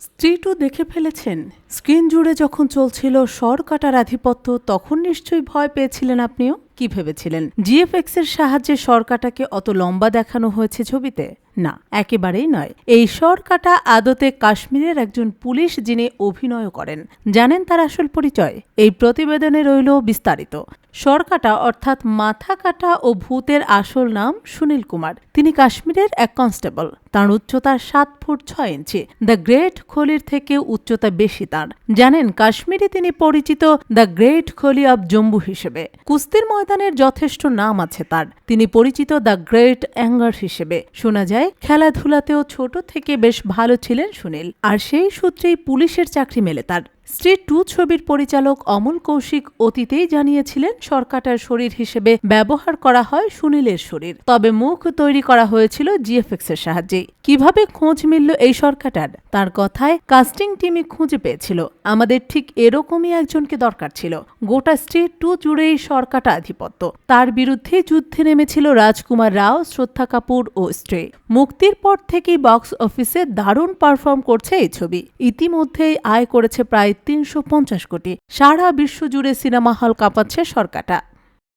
স্ত্রী টু দেখে ফেলেছেন। স্ক্রিন জুড়ে যখন চলছিল স্বর কাটার আধিপত্য, তখন নিশ্চয়ই ভয় পেয়েছিলেন আপনিও? কি ভেবেছিলেন? জিএফএক্স এর সাহায্যে স্বরকাটাকে অত লম্বা দেখানো হয়েছে ছবিতে? না, একেবারেই নয়। এই স্বরকাটা আদতে কাশ্মীরের একজন পুলিশ যিনি অভিনয় করেন। জানেন তার আসল পরিচয়? এই প্রতিবেদনে রইল বিস্তারিত। স্বরকাটা অর্থাৎ মাথা কাটা ও ভূতের আসল নাম সুনীল কুমার। তিনি কাশ্মীরের এক কনস্টেবল। তার উচ্চতা সাত ফুট ছয় ইঞ্চি। দ্য গ্রেট খলির থেকে উচ্চতা বেশি তার। জানেন, কাশ্মীরে তিনি পরিচিত the great Khali of Jammu হিসেবে। কুস্তির ময়দানের যথেষ্ট নাম আছে তার। তিনি পরিচিত দ্য গ্রেট অ্যাঙ্গার হিসেবে। শোনা যায়, খেলাধুলাতেও ছোট থেকে বেশ ভালো ছিলেন সুনীল। আর সেই সূত্রেই পুলিশের চাকরি মেলে তার। স্ট্রিট টু ছবির পরিচালক অমল কৌশিক অতীতেই জানিয়েছিলেন সরকাটার শরীর হিসেবে ব্যবহার করা হয় সুনীলের শরীর। তবে মুখ তৈরি করা হয়েছিল জিএফএক্স এর সাহায্যে কীভাবে খোঁজ মিলল এই সরকাটার তার কথায় কাস্টিং টিমই খুঁজে পেয়েছিল। আমাদের ঠিক এরকমই একজনকে দরকার ছিল। গোটা স্ট্রিট টু জুড়েই সরকাটা আধিপত্য। তার বিরুদ্ধে যুদ্ধে নেমেছিল রাজকুমার রাও, শ্রদ্ধা কাপুর ও স্ট্রে। মুক্তির পর থেকেই বক্স অফিসে দারুণ পারফর্ম করছে এই ছবি। ইতিমধ্যেই আয় করেছে প্রায় তিনশো পঞ্চাশ কোটি। সারা বিশ্ব জুড়ে সিনেমা হল কাঁপাচ্ছে সরকাটা